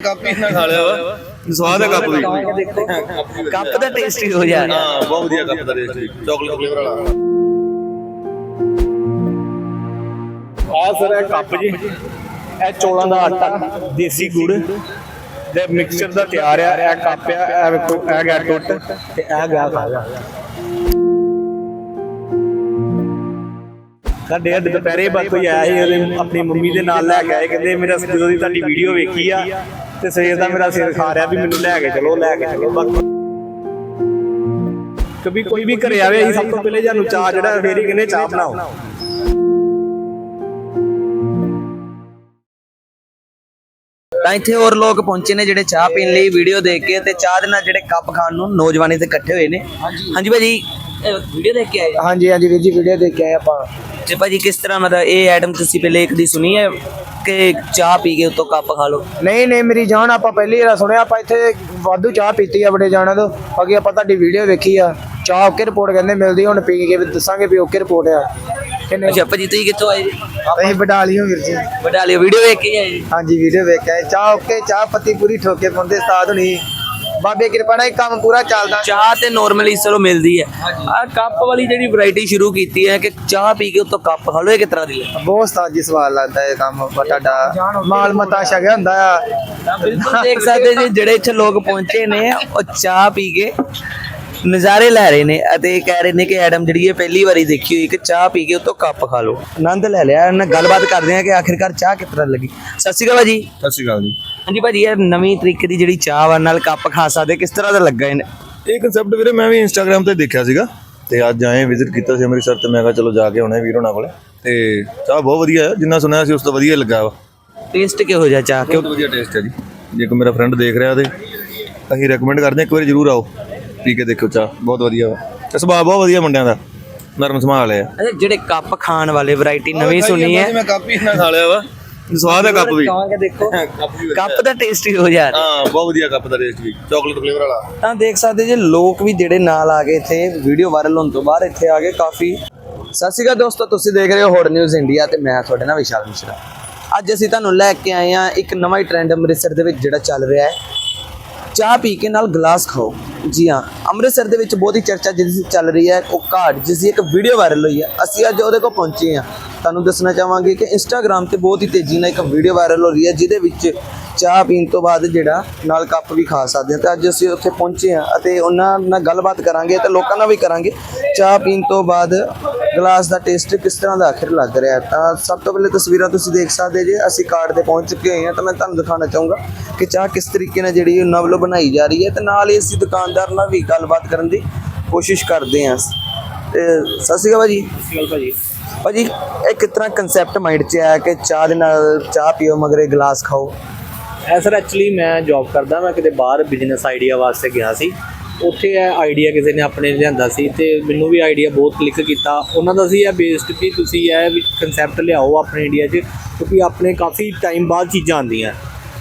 Cup ਹੀ ਨਾ ਖਾ ਲਿਆ ਵਾ। ਸਵਾਦ ਹੈ ਕੱਪ ਵੀ। ਕੱਪ ਦਾ ਟੇਸਟੀ ਹੋ ਜਾ ਹਾਂ ਬਹੁਤ ਵਧੀਆ ਕੱਪ ਦਾ ਟੇਸਟ ਚਾਕਲੇਟ ਫਲੇਵਰ ਵਾਲਾ। ਆ ਸਰ ਇਹ ਕੱਪ ਜੀ। ਇਹ ਚੋਲਾਂ ਦਾ ਆਟਾ ਦੇਸੀ ਗੁੜ। ਦੇ ਮਿਕਸਚਰ ਦਾ ਤਿਆਰ ਆ। ਇਹ ਕੱਪ ਆ ਇਹ ਵੇਖੋ ਇਹ ਗਿਆ ਟੁੱਟ। ਤੇ ਇਹ ਗਿਆ ਖਾਗਾ ਸਾਡੇ ਅੱਜ ਦੁਪਹਿਰੇ ਬਾਅਦ ਕੋਈ ਆਇਆ ਸੀ ਉਹਦੇ ਆਪਣੀ ਮੰਮੀ ਦੇ ਨਾਲ ਲੈ ਕੇ ਆਏ ਕਹਿੰਦੇ ਮੇਰਾ ਜਦੋਂ ਦੀ ਤੁਹਾਡੀ ਵੀਡੀਓ ਵੇਖੀ ਆ ਤੇ ਸਵੇਰ ਦਾ ਮੇਰਾ ਸਿਰ ਖਾ ਰਿਹਾ ਵੀ ਮੈਨੂੰ ਲੈ ਕੇ ਚਲੋ ਲੈ ਕੇ ਚਲੋ ਬਾਕੀ ਕभी ਕੋਈ ਵੀ ਘਰੇ ਆਵੇ ਅਸੀਂ ਸਭ ਤੋਂ ਪਹਿਲੇ ਜਾਨੂੰ ਚਾਹ ਜਿਹੜਾ ਫੇਰ ਕਹਿੰਦੇ ਚਾਹ ਬਣਾਓ। ਤਾਂ ਇੱਥੇ ਹੋਰ ਲੋਕ ਪਹੁੰਚੇ ਨੇ ਜਿਹੜੇ ਚਾਹ ਪੀਣ ਲਈ ਵੀਡੀਓ ਦੇਖ ਕੇ ਤੇ ਚਾਹ ਦੇ ਨਾਲ ਜਿਹੜੇ ਕੱਪ ਖਾਣ ਨੂੰ ਨੌਜਵਾਨੀ ਤੇ ਇਕੱਠੇ ਹੋਏ ਨੇ। ਹਾਂਜੀ ਭਾਜੀ ਵੀਡੀਓ ਦੇਖ ਕੇ ਆਏ ਹਾਂਜੀ ਹਾਂਜੀ ਵੀਰ ਜੀ ਵੀਡੀਓ ਦੇਖ ਕੇ ਆਏ ਆਪਾਂ। ਤੇ ਭਾਜੀ ਕਿਸ ਤਰ੍ਹਾਂ ਮਤਲਬ ਇਹ ਆਈਟਮ ਤੁਸੀਂ ਪਹਿਲੇ ਇੱਕ ਦੀ ਸੁਣੀ ਹੈ ਕਿ ਚਾਹ ਪੀ ਕੇ ਉਤੋਂ ਕੱਪ ਖਾ ਲਓ? ਨਹੀਂ ਨਹੀਂ ਮੇਰੀ ਜਾਨ ਆਪਾਂ ਪਹਿਲੀ ਵਾਰ ਸੁਣਿਆ ਆਪਾਂ ਇੱਥੇ ਵਾਧੂ ਚਾਹ ਪੀਤੀ ਆ ਬੜੇ ਜਾਣਾ ਤੋਂ। ਅੱਗੇ ਆਪਾਂ ਤੁਹਾਡੀ ਵੀਡੀਓ ਵੇਖੀ ਆ। ਚਾਹ ਓਕੇ ਰਿਪੋਰਟ ਕਹਿੰਦੇ ਮਿਲਦੀ ਹੁਣ ਪੀ ਕੇ ਵੀ ਦੱਸਾਂਗੇ ਵੀ ਓਕੇ ਰਿਪੋਰਟ ਆ। ਕਿੰਨੇ ਅੱਛਾ ਭਾਜੀ ਤੁਸੀਂ ਕਿੱਥੋਂ ਆਏ ਜੀ? ਅਸੀਂ ਬਡਾਲੀਓ ਵੀਰ ਜੀ। ਬਟਾਲੇ ਵੀਡੀਓ ਵੇਖ ਕੇ ਆਏ ਹਾਂਜੀ ਵੀਡੀਓ ਵੇਖ ਕੇ ਆਏ। ਚਾਹ ਓਕੇ ਚਾਹ ਪੱਤੀ ਪੂਰੀ ਠੋਕੇ ਪਾਉਂਦੇ ਉਸਤਾਦ ਹੁਣੀ। ਬਾਬੇ ਕਿਰਪਾ ਨਾਲ ਇਹ ਕੰਮ ਪੂਰਾ ਚੱਲਦਾ। ਚਾਹ ਤੇ ਨਾਰਮਲੀ ਚਲੋ ਮਿਲਦੀ ਹੈ। ਆ ਕੱਪ ਵਾਲੀ ਜਿਹੜੀ ਵੈਰਾਈਟੀ ਸ਼ੁਰੂ ਕੀਤੀ ਹੈ ਕਿ ਚਾਹ ਪੀ ਕੇ ਉਤੋਂ ਕੱਪ ਖਾ ਲਓ ਇਹ ਕਿਸ ਤਰ੍ਹਾਂ ਦੀ ਹੈ? ਬਹੁਤ ਉਸਤਾਦ ਜੀ ਸਵਾਲ ਲੱਗਦਾ ਇਹ ਕੰਮ ਤੁਹਾਡਾ ਮਾਲ ਮਤਾ ਛਕਿਆ ਹੁੰਦਾ ਆ। ਬਿਲਕੁਲ ਦੇਖ ਸਕਦੇ ਜੀ ਜਿਹੜੇ ਇੱਥੇ ਲੋਕ ਪਹੁੰਚੇ ਨੇ ਉਹ ਚਾਹ ਪੀ ਕੇ ਨਜ਼ਾਰੇ ਲੈ ਰਹੇ ਨੇ ਅਤੇ ਇਹ ਕਹਿ ਰਹੇ ਨੇ ਕਿ ਐਡਮ ਜਿਹੜੀ ਇਹ ਪਹਿਲੀ ਵਾਰੀ ਦੇਖੀ ਹੋਈ ਕਿ ਚਾਹ ਪੀ ਕੇ ਉਤੋਂ ਕੱਪ ਖਾ ਲਓ। ਆਨੰਦ ਲੈ ਲਿਆ। ਇਹਨਾਂ ਨਾਲ ਗੱਲਬਾਤ ਕਰਦੇ ਆ ਕਿ ਆਖਿਰਕਾਰ ਚਾਹ ਕਿਸ ਤਰ੍ਹਾਂ ਲੱਗੀ। ਸਤਿ ਸ਼੍ਰੀ ਅਕਾਲ ਭਾਜੀ। ਸਤਿ ਸ਼੍ਰੀ ਅਕਾਲ ਜੀ। ਹਾਂਜੀ ਭਾਜੀ ਇਹ ਨਵੀਂ ਤਰੀਕੇ ਦੀ ਜਿਹੜੀ ਚਾਹ ਵਾ ਨਾਲ ਕੱਪ ਖਾ ਸਕਦੇ ਕਿਸ ਤਰ੍ਹਾਂ ਦਾ ਲੱਗਾ ਇਹਨੇ? ਇਹ ਕਨਸੈਪਟ ਵੀਰੇ ਮੈਂ ਵੀ ਇੰਸਟਾਗ੍ਰam ਤੇ ਦੇਖਿਆ ਸੀਗਾ ਤੇ ਅੱਜ ਆਏ ਵਿਜ਼ਿਟ ਕੀਤਾ ਸੀ ਅੰਮ੍ਰਿਤਸਰ ਤੇ ਮੈਂ ਕਿਹਾ ਚਲੋ ਜਾ ਕੇ ਆਉਣੇ ਵੀਰ ਹੋਣਾ ਕੋਲੇ। ਤੇ ਚਾਹ ਬਹੁਤ ਵਧੀਆ ਹੈ ਜਿੰਨਾ ਸੁਣਿਆ ਸੀ ਉਸ ਤੋਂ ਵਧੀਆ ਲੱਗਾ ਵਾ। ਟੇਸਟ ਕਿਹੋ ਜਿਹਾ ਚਾਹ? ਕਿਉਂ ਬਹੁਤ ਵਧੀਆ ਟੇਸਟ ਹੈ ਜੀ। ਜੇ ਕੋਈ ਮੇਰਾ ਫਰੈਂਡ ਦੇਖ ਰਿਹਾ ਤੇ ਅਸੀਂ ਰეკਮੈਂਡ ਕਰਦੇ ਹਾਂ ਇੱਕ ਵਾਰੀ ਜ਼ਰੂਰ ਆਓ। ਪੀ ਕੇ ਦੇਖੋ ਚਾਹ ਬਹੁਤ ਵਧੀਆ ਵਾ। ਤੇ ਸੁਭਾਅ ਬਹੁਤ ਵਧੀਆ ਮੁੰਡਿਆਂ ਦਾ ਨਰਮ ਸੁਭਾਅ ਵਾਲੇ ਆ ਅੱਛਾ ਜਿਹੜੇ ਕੱਪ ਖਾਣ ਵਾਲੇ ਵੈਰਾਈਟੀ ਨਵੀਂ ਸੁਣੀ ਹੈ। ਮੈਂ ਕੱਪ ਹੀ ਨਾ ਖਾ ਲਿਆ ਵਾ। ਸਵਾਦ ਹੈ ਕੱਪ ਵੀ। ਕਹਾਂਗੇ ਦੇਖੋ। ਕੱਪ ਦਾ ਟੇਸਟੀ ਹੋ ਜਾ ਰਿਹਾ। ਹਾਂ ਬਹੁਤ ਵਧੀਆ ਕੱਪ ਦਾ ਟੇਸਟ ਵੀ। ਚਾਕਲੇਟ ਫਲੇਵਰ ਵਾਲਾ। ਤਾਂ ਦੇਖ ਸਕਦੇ ਜੇ ਲੋਕ ਵੀ ਜਿਹੜੇ ਨਾਲ ਆ ਗਏ ਇੱਥੇ ਵੀਡੀਓ ਵਾਇਰਲ ਹੋਣ ਤੋਂ ਬਾਅਦ ਇੱਥੇ ਆ ਗਏ ਕਾਫੀ। ਸਤਿ ਸ਼੍ਰੀ ਅਕਾਲ ਦੋਸਤੋ ਤੁਸੀਂ ਦੇਖ ਰਹੇ ਹੋ ਹੋਰ ਨਿਊਜ਼ ਇੰਡੀਆ ਤੇ ਮੈਂ ਤੁਹਾਡੇ ਨਾਲ ਵਿਸ਼ਾਲ ਮਿਸ਼ਰਾ। ਅੱਜ ਅਸੀਂ ਤੁਹਾਨੂੰ ਲੈ ਕੇ ਆਏ ਹਾਂ ਇੱਕ ਨਵਾਂ ਹੀ ਟ੍ਰੈਂਡ ਅੰਮ੍ਰਿਤਸਰ ਦੇ ਵਿੱਚ ਜਿਹੜਾ ਚੱਲ ਰਿਹਾ ਹੈ। ਚਾਹ ਪੀ ਕੇ ਨਾਲ ਗਲਾਸ ਖਾਓ। ਜੀ ਹਾਂ, ਅੰਮ੍ਰਿਤਸਰ ਦੇ ਵਿੱਚ ਬਹੁਤ ਹੀ ਚਰਚਾ ਜਿਹਦੀ ਚੱਲ ਰਹੀ ਹੈ, ਉਹ ਘਾਟ ਜਿਸ ਦੀ ਇੱਕ ਵੀਡੀਓ ਵਾਇਰਲ ਹੋਈ ਹੈ। ਅਸੀਂ ਅੱਜ ਉਹਦੇ ਕੋਲ ਪਹੁੰਚੇ ਹਾਂ। ਤੁਹਾਨੂੰ ਦੱਸਣਾ ਚਾਹਾਂਗੇ ਕਿ ਇੰਸਟਾਗ੍ਰam ਤੇ ਬਹੁਤ ਹੀ ਤੇਜ਼ੀ ਨਾਲ ਇੱਕ ਵੀਡੀਓ ਵਾਇਰਲ ਹੋ ਰਹੀ ਹੈ, ਜਿਹਦੇ ਵਿੱਚ ਚਾਹ ਪੀਣ ਤੋਂ ਬਾਅਦ ਜਿਹੜਾ ਨਾਲ ਕੱਪ ਵੀ ਖਾ ਸਕਦੇ ਹਾਂ। ਤੇ ਅੱਜ ਅਸੀਂ ਉੱਥੇ ਪਹੁੰਚੇ ਹਾਂ ਅਤੇ ਉਹਨਾਂ ਨਾਲ ਗੱਲਬਾਤ ਕਰਾਂਗੇ ਤੇ ਲੋਕਾਂ ਨਾਲ ਵੀ ਕਰਾਂਗੇ। ਚਾਹ ਪੀਣ ਤੋਂ ਬਾਅਦ ਗਲਾਸ ਦਾ ਟੇਸਟ ਕਿਸ ਤਰ੍ਹਾਂ ਦਾ ਆਖਿਰ ਲੱਗ ਰਿਹਾ ਹੈ। ਤਾਂ ਸਭ ਤੋਂ ਪਹਿਲੇ ਤਸਵੀਰਾਂ ਤੁਸੀਂ ਦੇਖ ਸਕਦੇ ਜੇ ਅਸੀਂ ਕਾਰਡ ਤੇ ਪਹੁੰਚ ਚੁੱਕੇ ਹੋਏ ਹਾਂ ਤਾਂ ਮੈਂ ਤੁਹਾਨੂੰ ਦਿਖਾਉਣਾ ਚਾਹੂੰਗਾ ਕਿ ਚਾਹ ਕਿਸ ਤਰੀਕੇ ਨਾਲ ਜਿਹੜੀ ਉਹਨਾਂ ਵੱਲੋਂ ਬਣਾਈ ਜਾ ਰਹੀ ਹੈ ਤੇ ਨਾਲ ਹੀ ਅਸੀਂ ਦੁਕਾਨਦਾਰ ਨਾਲ ਵੀ ਗੱਲਬਾਤ ਕਰਨ ਦੀ ਕੋਸ਼ਿਸ਼ ਕਰਦੇ ਹਾਂ। ਤੇ ਸਤਿ ਸ਼੍ਰੀ ਅਕਾਲ ਭਾਜੀ। ਭਾਜੀ। ਭਾਜੀ ਇਹ ਤਰ੍ਹਾਂ ਕਨਸੈਪਟ ਮਾਈਂਡ 'ਚ ਆਇਆ ਕਿ ਚਾਹ ਦੇ ਨਾਲ ਚਾਹ ਪੀਓ ਮਗਰੇ ਗਲਾਸ ਖਾਓ? ਐ ਸਰ ਐਕਚੁਅਲੀ ਮੈਂ ਜੌਬ ਕਰਦਾ ਮੈਂ ਕਿਤੇ ਬਾਹਰ ਬਿਜ਼ਨਸ ਆਈਡੀਆ ਵਾਸਤੇ ਗਿਆ ਸੀ। ਉੱਥੇ ਇਹ ਆਈਡੀਆ ਕਿਸੇ ਨੇ ਆਪਣੇ ਲਿਆਂਦਾ ਸੀ ਤੇ ਮੈਨੂੰ ਵੀ ਆਈਡੀਆ ਬਹੁਤ ਕਲਿੱਕ ਕੀਤਾ। ਉਹਨਾਂ ਦਾ ਸੀ ਇਹ ਬੇਸਡ ਕਿ ਤੁਸੀਂ ਇਹ ਵੀ ਕਨਸੈਪਟ ਲਿਆਓ ਆਪਣੇ ਇੰਡੀਆ 'ਚ, ਕਿਉਂਕਿ ਆਪਣੇ ਕਾਫੀ ਟਾਈਮ ਬਾਅਦ ਚੀਜ਼ਾਂ ਆਉਂਦੀਆਂ।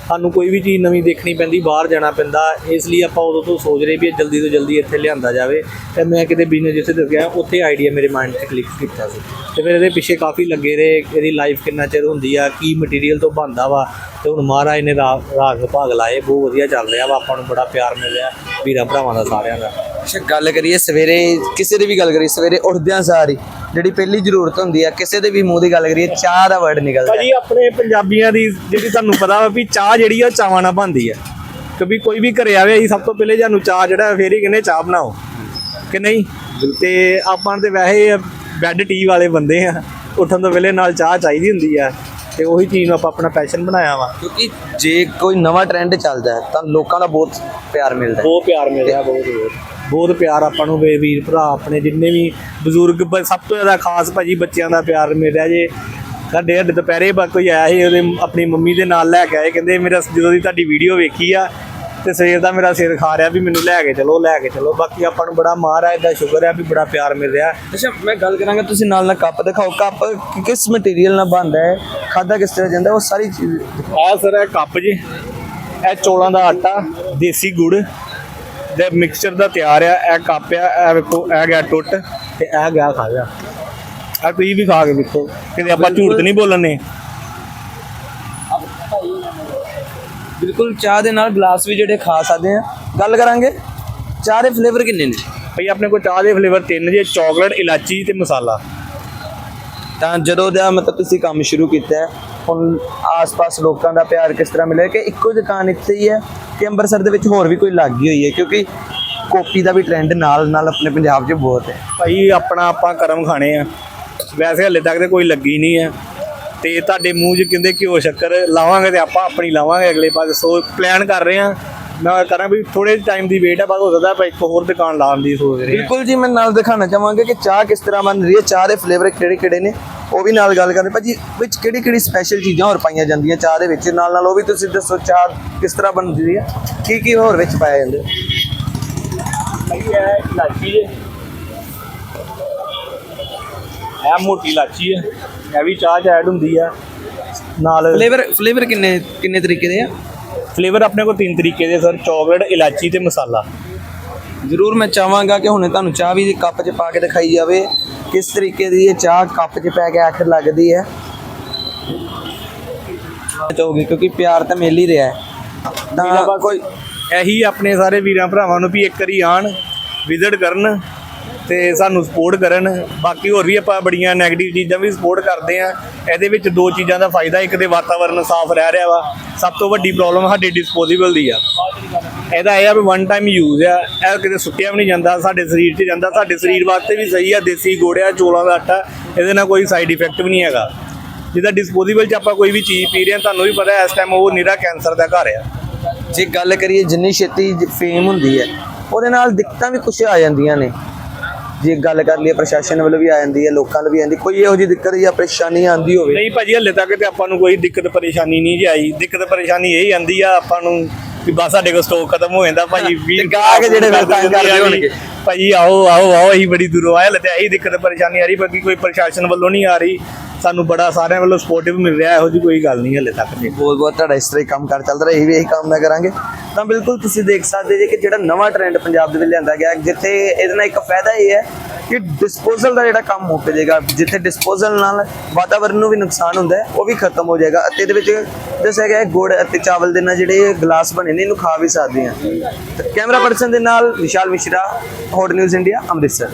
ਸਾਨੂੰ ਕੋਈ ਵੀ ਚੀਜ਼ ਨਵੀਂ ਦੇਖਣੀ ਪੈਂਦੀ, ਬਾਹਰ ਜਾਣਾ ਪੈਂਦਾ, ਇਸ ਲਈ ਆਪਾਂ ਉਦੋਂ ਤੋਂ ਸੋਚ ਰਹੇ ਵੀ ਜਲਦੀ ਤੋਂ ਜਲਦੀ ਇੱਥੇ ਲਿਆਂਦਾ ਜਾਵੇ। ਤੇ ਮੈਂ ਕਿਤੇ ਬਿਜ਼ਨਸ ਜਿੱਥੇ ਤੇ ਗਿਆ, ਉੱਥੇ ਆਈਡੀਆ ਮੇਰੇ ਮਾਈਂਡ 'ਚ ਕਲਿੱਕ ਕੀਤਾ ਸੀ। ਤੇ ਫਿਰ ਇਹਦੇ ਪਿੱਛੇ ਕਾਫੀ ਲੱਗੇ ਰਹੇ, ਇਹਦੀ ਲਾਈਫ ਕਿੰਨਾ ਚਿਰ ਹੁੰਦੀ ਆ, ਕੀ ਮਟੀਰੀਅਲ ਤੋਂ ਬਣਦਾ ਵਾ। ਤੇ ਹੁਣ ਮਹਾਰਾਜ ਨੇ ਰਾਗ ਭਾਗ ਲਾਏ, ਬਹੁਤ ਵਧੀਆ ਚੱਲ ਰਿਹਾ ਵਾ, ਆਪਾਂ ਨੂੰ ਬੜਾ ਪਿਆਰ ਮਿਲ ਰਿਹਾ ਵੀਰਾਂ ਭਰਾਵਾਂ ਦਾ ਸਾਰਿਆਂ ਦਾ। ਅੱਛਾ ਗੱਲ ਕਰੀਏ, ਸਵੇਰੇ ਕਿਸੇ ਦੀ ਵੀ ਗੱਲ ਕਰੀਏ, ਸਵੇਰੇ ਉੱਠਦਿਆਂ ਸਾਰ ਹੀ ਜਿਹੜੀ ਪਹਿਲੀ ਜ਼ਰੂਰਤ ਹੁੰਦੀ ਆ, ਕਿਸੇ ਦੇ ਵੀ ਮੂੰਹ ਦੀ ਗੱਲ ਕਰੀਏ, ਚਾਹ ਦਾ ਵਰਡ ਨਿਕਲਦਾ। ਭਾਜੀ, ਆਪਣੇ ਪੰਜਾਬੀਆਂ ਦੀ ਜਿਹੜੀ ਤੁਹਾਨੂੰ ਪਤਾ ਵਾ ਵੀ ਚਾਹ ਜਿਹੜੀ ਆ ਉਹ ਚਾਵਾਂ ਨਾਲ ਬਣਦੀ ਆ। ਕਿਉਂਕਿ ਕੋਈ ਵੀ ਘਰੇ ਆਵੇ, ਅਸੀਂ ਸਭ ਤੋਂ ਪਹਿਲੇ ਜਾਨੂੰ ਚਾਹ ਜਿਹੜਾ, ਫੇਰ ਹੀ ਕਹਿੰਦੇ ਚਾਹ ਬਣਾਓ। ਕਿ ਨਹੀਂ? ਤੇ ਆਪਾਂ ਨੂੰ ਤੇ ਵੈਸੇ ਬੈੱਡ ਟੀ ਵਾਲੇ ਬੰਦੇ ਆ। ਉੱਠਣ ਤੋਂ ਪਹਿਲੇ ਨਾਲ ਚਾਹ ਚਾਹੀਦੀ ਹੁੰਦੀ ਆ। ਤੇ ਉਹੀ ਚੀਜ਼ ਨੂੰ ਆਪਾਂ ਆਪਣਾ ਪੈਸ਼ਨ ਬਣਾਇਆ ਵਾ। ਕਿਉਂਕਿ ਜੇ ਕੋਈ ਨਵਾਂ ਟ੍ਰੈਂਡ ਚੱਲਦਾ ਹੈ ਤਾਂ ਲੋਕਾਂ ਦਾ ਬਹੁਤ ਪਿਆਰ ਮਿਲਦਾ ਹੈ। ਬਹੁਤ ਪਿਆਰ ਮਿਲ ਰਿਹਾ ਬਹੁਤ ਬਹੁਤ ਬਹੁਤ ਪਿਆਰ ਆਪਾਂ ਨੂੰ ਵੀ- ਵੀਰ ਭਰਾ ਆਪਣੇ ਜਿੰਨੇ ਵੀ ਬਜ਼ੁਰਗ ਬ- ਸਭ ਤੋਂ ਜ਼ਿਆਦਾ ਖਾਸ ਭਾਜੀ ਬੱਚਿਆਂ ਦਾ ਪਿਆਰ ਮਿਲ ਰਿਹਾ ਜੇ। ਸਾਡੇ ਅੱਜ ਦੁਪਹਿਰੇ ਬਾ ਕੋਈ ਆਇਆ ਸੀ ਉਹਦੇ ਆਪਣੀ ਮੰਮੀ ਦੇ ਨਾਲ ਲੈ ਕੇ ਆਏ ਕਹਿੰਦੇ ਮੇਰਾ ਜਦੋਂ ਦੀ ਤੁਹਾਡੀ ਵੀਡੀਓ ਵੇਖੀ ਆ ਤੇ ਸਵੇਰ ਦਾ ਮੇਰਾ ਸਿਰ ਖਾ ਰਿਹਾ ਵੀ ਮੈਨੂੰ ਲੈ ਕੇ ਚਲੋ ਲੈ ਕੇ ਚਲੋ। ਬਾਕੀ ਆਪਾਂ ਨੂੰ ਬੜਾ ਮਹਾਰਾਜ ਦਾ ਸ਼ੁਕਰ ਹੈ ਵੀ ਬੜਾ ਪਿਆਰ ਮਿਲ ਰਿਹਾ। ਅੱਛਾ ਮੈਂ ਗੱਲ ਕਰਾਂਗਾ ਤੁਸੀਂ ਨਾਲ ਨਾਲ ਕੱਪ ਦਿਖਾਓ। ਕੱਪ ਕਿਸ ਮਟੀਰੀਅਲ ਨਾਲ ਬਣਦਾ ਹੈ? ਖਾਦਾ ਕਿਸ ਤਰ੍ਹਾਂ ਜਾਂਦਾ ਹੈ, ਉਹ ਸਾਰੀ ਚੀਜ਼ ਆ ਸਰ ਇਹ ਕੱਪ ਜੀ। ਇਹ ਚੋਲਾਂ ਦਾ ਆਟਾ ਦੇਸੀ ਗੁੜ। ਦੇ ਮਿਕਸਚਰ ਦਾ ਤਿਆਰ ਆ ਇਹ ਕੱਪ ਆ ਇਹ ਵੇਖੋ ਇਹ ਗਿਆ ਟੁੱਟ ਤੇ ਇਹ ਗਿਆ ਖਾ ਗਿਆ। ਆ ਤੁਸੀਂ ਵੀ ਖਾ ਕੇ ਵੇਖੋ। ਕਿਤੇ ਆਪਾਂ ਝੂਠ ਨਹੀਂ ਬੋਲਣੇ ਬਿਲਕੁਲ ਚਾਹ ਦੇ ਨਾਲ ਗਲਾਸ ਵੀ ਜਿਹੜੇ ਖਾ ਸਕਦੇ ਆ। ਗੱਲ ਕਰਾਂਗੇ ਚਾਹ ਦੇ ਫਲੇਵਰ ਕਿੰਨੇ ਨੇ? ਭਈ ਆਪਣੇ ਕੋਲ ਚਾਹ ਦੇ ਫਲੇਵਰ ਤਿੰਨ ਜੇ ਚਾਕਲੇਟ ਇਲਾਚੀ ਤੇ ਮਸਾਲਾ। ਤਾਂ ਜਦੋਂ ਦਾ ਮਤਲਬ ਤੁਸੀਂ ਕੰਮ ਸ਼ੁਰੂ ਕੀਤਾ ਹੈ ਹੁਣ ਆਸ-ਪਾਸ ਲੋਕਾਂ ਦਾ ਪਿਆਰ ਕਿਸ ਤਰ੍ਹਾਂ ਮਿਲਿਆ ਕਿ ਇੱਕੋ ਦੁਕਾਨ ਇੱਥੇ ਹੀ ਹੈ ਕਿ ਅੰਮ੍ਰਿਤਸਰ ਦੇ ਵਿੱਚ ਹੋਰ ਵੀ ਕੋਈ ਲੱਗੀ ਹੋਈ ਹੈ? ਕਿਉਂਕਿ ਕਾਪੀ ਦਾ ਵੀ ਟ੍ਰੈਂਡ ਨਾਲ ਨਾਲ ਆਪਣੇ ਪੰਜਾਬ 'ਚ ਬਹੁਤ ਹੈ। ਭਾਈ ਆਪਣਾ ਆਪਾਂ ਕਰਮ ਖਾਣੇ ਆ। ਵੈਸੇ ਹਲੇ ਤੱਕ ਤੇ ਕੋਈ ਲੱਗੀ ਨਹੀਂ ਹੈ। ਤੇ ਤੁਹਾਡੇ ਮੂੰਹ 'ਚ ਕਹਿੰਦੇ ਘਿਓ ਸ਼ੱਕਰ ਲਾਵਾਂਗੇ ਤੇ ਆਪਾਂ ਆਪਣੀ ਲਾਵਾਂਗੇ ਅਗਲੇ ਪਾਸੇ। ਸੋ ਪਲਾਨ ਕਰ ਰਹੇ ਆ ਮੈਂ ਕਰਾਂ ਵੀ ਥੋੜੇ ਟਾਈਮ ਦੀ ਵੇਟ ਹੈ ਬਾਅਦ ਹੋ ਸਕਦਾ ਆਪਾਂ ਇੱਕ ਹੋਰ ਦੁਕਾਨ ਲਾਉਣ ਦੀ ਸੋਚ ਰਹੇ ਹਾਂ। ਬਿਲਕੁਲ ਜੀ ਮੈਂ ਨਾਲ ਦਿਖਾਣਾ ਚਾਹਾਂਗਾ ਕਿ ਚਾਹ ਕਿਸ ਤਰ੍ਹਾਂ ਬਣ ਰਹੀ ਹੈ ਚਾਹ ਦੇ ਫਲੇਵਰ ਕਿਹੜੇ ਕਿਹੜੇ ਨੇ ਉਹ ਵੀ ਨਾਲ ਗੱਲ ਕਰਦੇ ਭਾਜੀ ਵਿੱਚ ਕਿਹੜੀ ਕਿਹੜੀ ਸਪੈਸ਼ਲ ਚੀਜ਼ਾਂ ਹੋਰ ਪਾਈਆਂ ਜਾਂਦੀਆਂ ਚਾਹ ਦੇ ਵਿੱਚ? ਨਾਲ ਨਾਲ ਉਹ ਵੀ ਤੁਸੀਂ ਦੱਸੋ ਚਾਹ ਕਿਸ ਤਰ੍ਹਾਂ ਬਣਦੀ ਹੈ? ਕੀ ਕੀ ਹੋਰ ਵਿੱਚ ਪਾਇਆ ਜਾਂਦਾ ਭਾਈ ਇਹ ਇਲਾਚੀ ਇਹ ਮੋਟੀ ਇਲਾਚੀ ਹੈ। ਇਹ ਵੀ ਚਾਹ 'ਚ ਐਡ ਹੁੰਦੀ ਆ। ਨਾਲ ਫਲੇਵਰ ਫਲੇਵਰ ਕਿੰਨੇ ਕਿੰਨੇ ਤਰੀਕੇ ਦੇ ਆ? ਫਲੇਵਰ ਆਪਣੇ ਕੋਲ ਤਿੰਨ ਤਰੀਕੇ ਦੇ ਸਰ ਚਾਕਲੇਟ ਇਲਾਚੀ ਤੇ ਮਸਾਲਾ। ਜ਼ਰੂਰ ਮੈਂ ਚਾਹਾਂਗਾ ਕਿ ਹੁਣੇ ਤੁਹਾਨੂੰ ਚਾਹ ਵੀ ਕੱਪ 'ਚ ਪਾ ਕੇ ਦਿਖਾਈ ਜਾਵੇ ਕਿਸ ਤਰੀਕੇ ਦੀ ਇਹ ਚਾਹ ਕੱਪ 'ਚ ਪੈ ਕੇ ਆਖਰ ਲੱਗਦੀ ਹੈ। ਚਾਹੋਗੇ ਕਿਉਂਕਿ ਪਿਆਰ ਤਾਂ ਮਿਲ ਹੀ ਰਿਹਾ ਹੈ। ਤਾਂ ਕੋਈ ਇਹੀ ਆਪਣੇ ਸਾਰੇ ਵੀਰਾਂ ਭਰਾਵਾਂ ਨੂੰ ਵੀ ਇੱਕ ਵਾਰੀ ਆਣ ਵਿਜ਼ਿਟ ਕਰਨ। ਤੇ ਸਾਨੂੰ ਸਪੋਰਟ ਕਰਨ। ਬਾਕੀ ਹੋਰ ਵੀ ਆਪਾਂ ਬੜੀਆਂ 네ਗੇਟਿਵ ਚੀਜ਼ਾਂ ਵੀ ਸਪੋਰਟ ਕਰਦੇ ਆ ਇਹਦੇ ਵਿੱਚ ਦੋ ਚੀਜ਼ਾਂ ਦਾ ਫਾਇਦਾ, ਇੱਕ ਤੇ ਵਾਤਾਵਰਨ ਸਾਫ਼ ਰਹਿ ਰਿਹਾ ਵਾ। ਸਭ ਤੋਂ ਵੱਡੀ ਪ੍ਰੋਬਲਮ ਸਾਡੇ ਡਿਸਪੋਜ਼ੇਬਲ ਦੀ ਆ। ਇਹਦਾ ਇਹ ਆ ਵੀ ਵਨ ਟਾਈਮ ਯੂਜ਼ ਆ। ਇਹ ਕਿਤੇ ਸੁੱਟਿਆ ਵੀ ਨਹੀਂ ਜਾਂਦਾ, ਸਾਡੇ ਸਰੀਰ 'ਚ ਜਾਂਦਾ। ਸਾਡੇ ਸਰੀਰ ਵਾਸਤੇ ਵੀ ਸਹੀ ਆ, ਦੇਸੀ ਗੋੜਿਆ, ਚੋਲਾਂ ਦਾ ਆਟਾ। ਇਹਦੇ ਨਾਲ ਕੋਈ ਸਾਈਡ ਇਫੈਕਟ ਵੀ ਨਹੀਂ ਹੈਗਾ। ਜਿੱਦਾਂ ਡਿਸਪੋਜ਼ੇਬਲ 'ਚ ਆਪਾਂ ਕੋਈ ਵੀ ਚੀਜ਼ ਪੀ ਰਹੇ ਹਾਂ, ਤੁਹਾਨੂੰ ਵੀ ਪਤਾ ਇਸ ਟਾਈਮ ਉਹ ਨਿਰਾ ਕੈਂਸਰ ਦਾ ਘਰ ਆ। ਜੇ ਗੱਲ ਕਰੀਏ ਜਿੰਨੀ ਛੇਤੀ ਫੇਮ ਹੁੰਦੀ ਹੈ, ਉਹਦੇ ਨਾਲ ਦਿੱਕਤਾਂ ਵੀ ਕੁਝ ਆ ਜਾਂਦੀਆਂ ਨੇ। ਜੇ ਗੱਲ ਕਰ ਲਈਏ ਪ੍ਰਸ਼ਾਸਨ ਵੱਲੋਂ ਵੀ ਆ ਜਾਂਦੀ ਹੈ ਲੋਕਾਂ ਵੱਲੋਂ ਵੀ ਆਉਂਦੀ ਕੋਈ ਇਹੋ ਜਿਹੀ ਦਿੱਕਤ ਜਾਂ ਪਰੇਸ਼ਾਨੀ ਆਉਂਦੀ ਹੋਵੇ? ਨਹੀਂ ਭਾਜੀ ਹਲੇ ਤੱਕ ਤੇ ਆਪਾਂ ਨੂੰ ਕੋਈ ਦਿੱਕਤ ਪਰੇਸ਼ਾਨੀ ਨਹੀਂ ਜੀ ਆਈ। ਦਿੱਕਤ ਪਰੇਸ਼ਾਨੀ ਇਹ ਆਂਦੀ ਆ ਆਪਾਂ ਨੂੰ ਵੀ ਬਸ ਸਾਡੇ ਕੋਲ ਸਟਾਕ ਖਤਮ ਹੋ ਜਾਂਦਾ ਭਾਜੀ ਵੀ ਗਾਹਕ ਜਿਹੜੇ ਫਿਰ ਤੰਗ ਕਰਦੇ ਹੋਣਗੇ। ਭਾਜੀ ਆਓ ਆਓ ਆਓ ਅਸੀਂ ਬੜੀ ਦੂਰੋਂ ਆਏ ਹਲੇ ਤੇ ਇਹੀ ਦਿੱਕਤ ਪਰੇਸ਼ਾਨੀ ਆ ਰਹੀ ਬਾਕੀ ਕੋਈ ਪ੍ਰਸ਼ਾਸਨ ਵੱਲੋਂ ਨਹੀਂ ਆ ਰਹੀ। ਸਾਨੂੰ ਬੜਾ ਸਾਰਿਆਂ ਵੱਲੋਂ ਸਪੋਰਟਿਵ ਮਿਲ ਰਿਹਾ, ਇਹੋ ਜੀ ਕੋਈ ਗੱਲ ਨਹੀਂ ਹਲੇ ਤੱਕ ਜੀ। ਬਹੁਤ ਬਹੁਤ ਤੁਹਾਡਾ ਇਸ ਤਰ੍ਹਾਂ ਹੀ ਕੰਮ ਕਰ ਚੱਲਦਾ ਰਹੇ ਵੀ ਇਹੀ ਕੰਮ ਨਾ ਕਰਾਂਗੇ। ਤਾਂ ਬਿਲਕੁਲ ਤੁਸੀਂ ਦੇਖ ਸਕਦੇ ਜੇ ਕਿ ਜਿਹੜਾ ਨਵਾਂ ਟ੍ਰੈਂਡ ਪੰਜਾਬ ਦੇ ਵਿੱਚ ਲਿਆਂਦਾ ਗਿਆ, ਜਿੱਥੇ ਇਹਦੇ ਨਾਲ ਇੱਕ ਫਾਇਦਾ ਇਹ ਹੈ ਕਿ ਡਿਸਪੋਜ਼ਲ ਦਾ ਜਿਹੜਾ ਕੰਮ ਮੁੱਕ ਜਾਏਗਾ, ਜਿੱਥੇ ਡਿਸਪੋਜ਼ਲ ਨਾਲ ਵਾਤਾਵਰਨ ਨੂੰ ਵੀ ਨੁਕਸਾਨ ਹੁੰਦਾ ਉਹ ਵੀ ਖਤਮ ਹੋ ਜਾਏਗਾ ਅਤੇ ਇਹਦੇ ਵਿੱਚ ਦੱਸਿਆ ਗਿਆ ਗੁੜ ਅਤੇ ਚਾਵਲ ਦੇ ਨਾਲ ਜਿਹੜੇ ਗਲਾਸ ਬਣੇ ਨੇ, ਇਹਨੂੰ ਖਾ ਵੀ ਸਕਦੇ ਆ ਕੈਮਰਾ ਪਰਸਨ ਦੇ ਨਾਲ Vishal Mishra hot news India Amritsar.